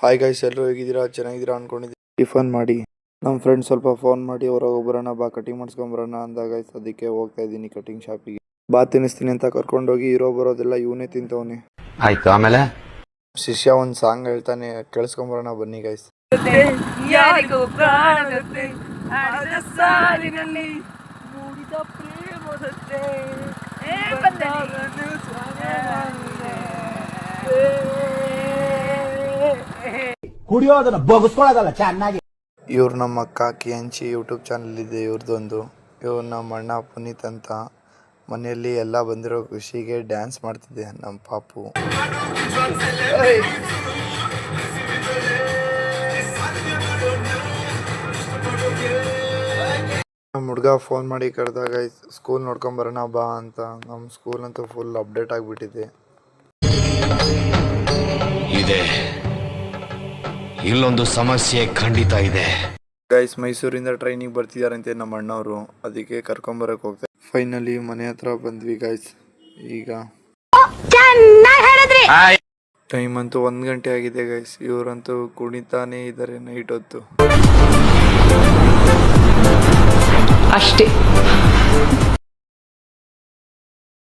Hi guys ಎಲ್ಲರೂ ಹೇಗಿದ್ದೀರಾ? ಚೆನ್ನಾಗಿದ್ದೀರಾ ಅನ್ಕೊಂಡಿದ್ದೀನಿ ಟಿಫನ್ ಮಾಡಿ. ನಮ್ಮ ಫ್ರೆಂಡ್ ಸ್ವಲ್ಪ ಫೋನ್ ಮಾಡಿ ಹೊರಗೆ ಬರೋಣ ಬಾ ಕಟಿಂಗ್ ಮಾಡಿಸ್ಕೊಂಬರೋಣ ಅಂದಾಗ ಗೈಸ್ ಅದಕ್ಕೆ ಹೋಗ್ತಾ ಇದ್ದೀನಿ ಕಟಿಂಗ್ ಶಾಪಿಗೆ ಬಾ ತಿನ್ನಿಸ್ತೀನಿ ಅಂತ ಕರ್ಕೊಂಡೋಗಿ ಇರೋ ಬರೋದೆಲ್ಲ ಇವನೇ ತಿಂತವನೆ. ಆಯ್ತು ಆಮೇಲೆ? ಶಿಷ್ಯ ಒಂದು ಸಾಂಗ್ ಹೇಳ್ತಾನೆ ಕೇಳಿಸ್ಕೊಂಬರೋಣ ಬನ್ನಿ ಗೈಸ್ ಸಾಲಿನಲ್ಲಿ ಕುಡಿಯೋದನ್ನ ಬಗ್ಸ್ಕೊಳ್ಳೋದಲ್ಲ ಚೆನ್ನಾಗಿ. ಇವ್ರು ನಮ್ಮ ಕಾಕಿ ಹಂಚಿ ಯೂಟ್ಯೂಬ್ ಚಾನಲ್ ಇದೆ ಇವ್ರದ್ದೊಂದು ಇವ್ರು ನಮ್ಮ ಅಣ್ಣ ಪುನೀತ್ ಅಂತ. ಮನೆಯಲ್ಲಿ ಎಲ್ಲ ಬಂದಿರೋ ಖುಷಿಗೆ ಡ್ಯಾನ್ಸ್ ಮಾಡ್ತಿದ್ದೆ ನಮ್ಮ ಪಾಪು. ನಮ್ಮ ಹುಡುಗ ಫೋನ್ ಮಾಡಿ ಕರೆದಾಗ ಸ್ಕೂಲ್ ನೋಡ್ಕೊಂಬರೋಣ ಬಾ ಅಂತ. ನಮ್ಮ ಸ್ಕೂಲ್ ಅಂತೂ ಫುಲ್ ಅಪ್ಡೇಟ್ ಆಗಿಬಿಟ್ಟಿದೆ. ಇದೆ. ಇಲ್ಲೊಂದು ಸಮಸ್ಯೆ ಖಂಡಿತ ಇದೆ. ಗೈಸ್ ಮೈಸೂರಿಂದ ಟ್ರೈನಿಗೆ ಬರ್ತಿದಾರಂತೆ ನಮ್ಮ ಅಣ್ಣವರು ಅದಕ್ಕೆ ಕರ್ಕೊಂಬರಕ್ ಹೋಗ್ತಾರೆ ಫೈನಲಿ ಮನೆ ಹತ್ರ ಬಂದ್ವಿ ಗೈಸ್ ಈಗ ಟೈಮ್ ಅಂತೂ ಒಂದ್ ಗಂಟೆ ಆಗಿದೆ ಗೈಸ್ ಇವರಂತೂ ಕುಣಿತಾನೇ ಇದ್ದಾರೆ ನೈಟ್ ಹೊತ್ತು.